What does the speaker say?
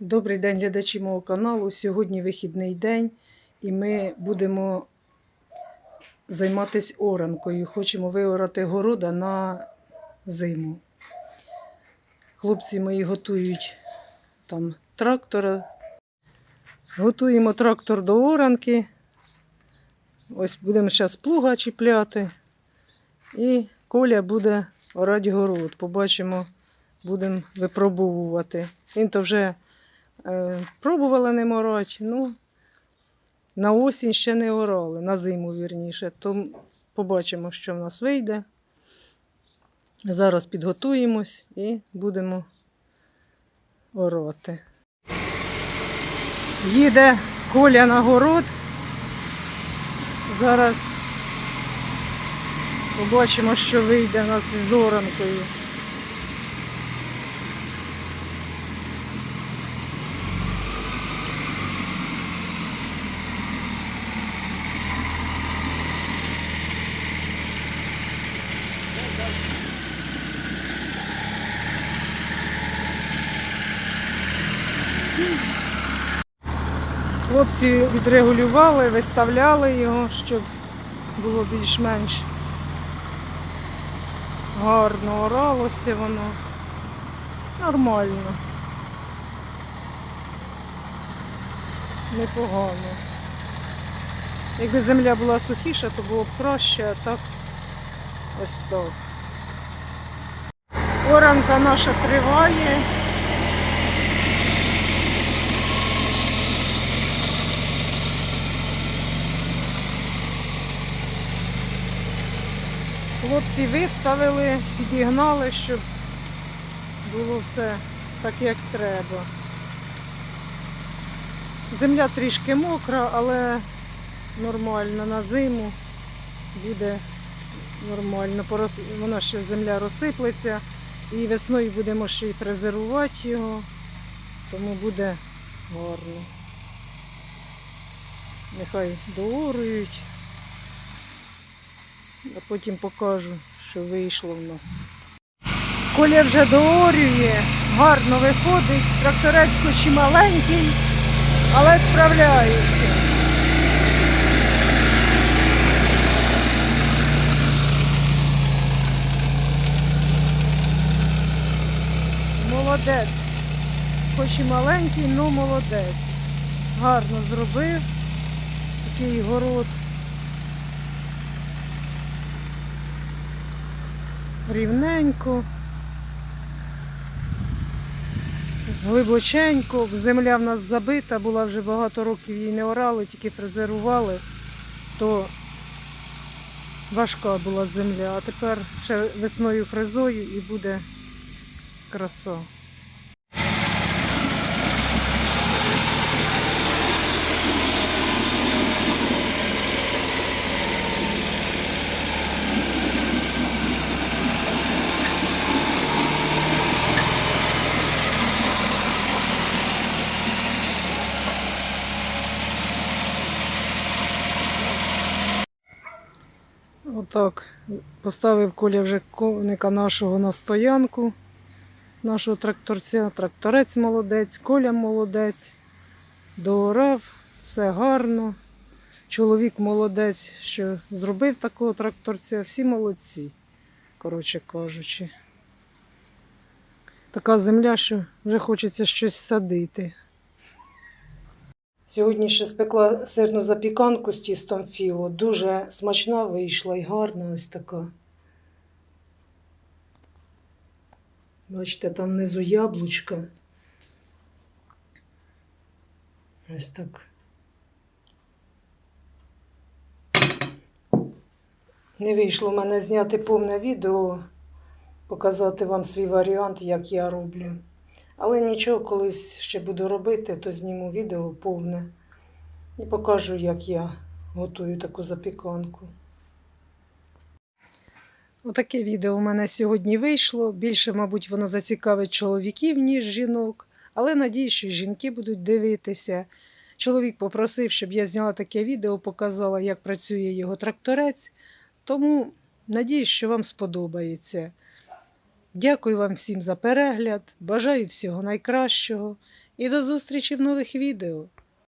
Добрий день, глядачі мого каналу. Сьогодні вихідний день, і ми будемо займатися оранкою. Хочемо виорати города на зиму. Хлопці мої готують там трактора. Готуємо трактор до оранки. Ось будемо зараз плуга чіпляти. І Коля буде орати город. Побачимо, будемо випробовувати. Він то вже Пробувала не морати, ну на осінь ще не орали, на зиму вірніше. То побачимо, що в нас вийде. Зараз підготуємось і будемо орати. Їде Коля на город. Зараз побачимо, що вийде в нас із оранкою. Хлопці відрегулювали, виставляли його, щоб було більш-менш гарно оралося воно. Нормально. Непогано. Якби земля була сухіша, то було б краще, а так ось так. Оранка наша триває. Хлопці виставили, підігнали, щоб було все так, як треба. Земля трішки мокра, але нормально на зиму буде нормально. Вона ще земля розсиплеться і весною будемо ще й фрезерувати його, тому буде гарно. Нехай доорують. А потім покажу, що вийшло в нас. Коля вже доорює, гарно виходить. Тракторець хоч і маленький, але справляється. Молодець. Хоч і маленький, але молодець. Гарно зробив такий город. рівненько, глибоченько. Земля в нас забита, була вже багато років її не орали, тільки фрезерували, то важка була земля. А тепер ще весною фрезою і буде краса. Отак. Поставив Коля вже коника нашого на стоянку, нашого тракторця. Тракторець молодець, Коля молодець. Доорав, все гарно. Чоловік молодець, що зробив такого тракторця. Всі молодці, коротше кажучи. Така земля, що вже хочеться щось садити. Сьогодні ще спекла сирну запіканку з тістом філо. Дуже смачна вийшла і гарна ось така. Бачите, там внизу яблучка. Ось так. Не вийшло в мене зняти повне відео, показати вам свій варіант, як я роблю. Але нічого, колись ще буду робити, то зніму відео повне і покажу, як я готую таку запіканку. Отаке відео у мене сьогодні вийшло. Більше, мабуть, воно зацікавить чоловіків, ніж жінок. Але надію, що жінки будуть дивитися. Чоловік попросив, щоб я зняла таке відео, показала, як працює його тракторець. Тому надіюсь, що вам сподобається. Дякую вам всім за перегляд. Бажаю всього найкращого І до зустрічі в нових відео.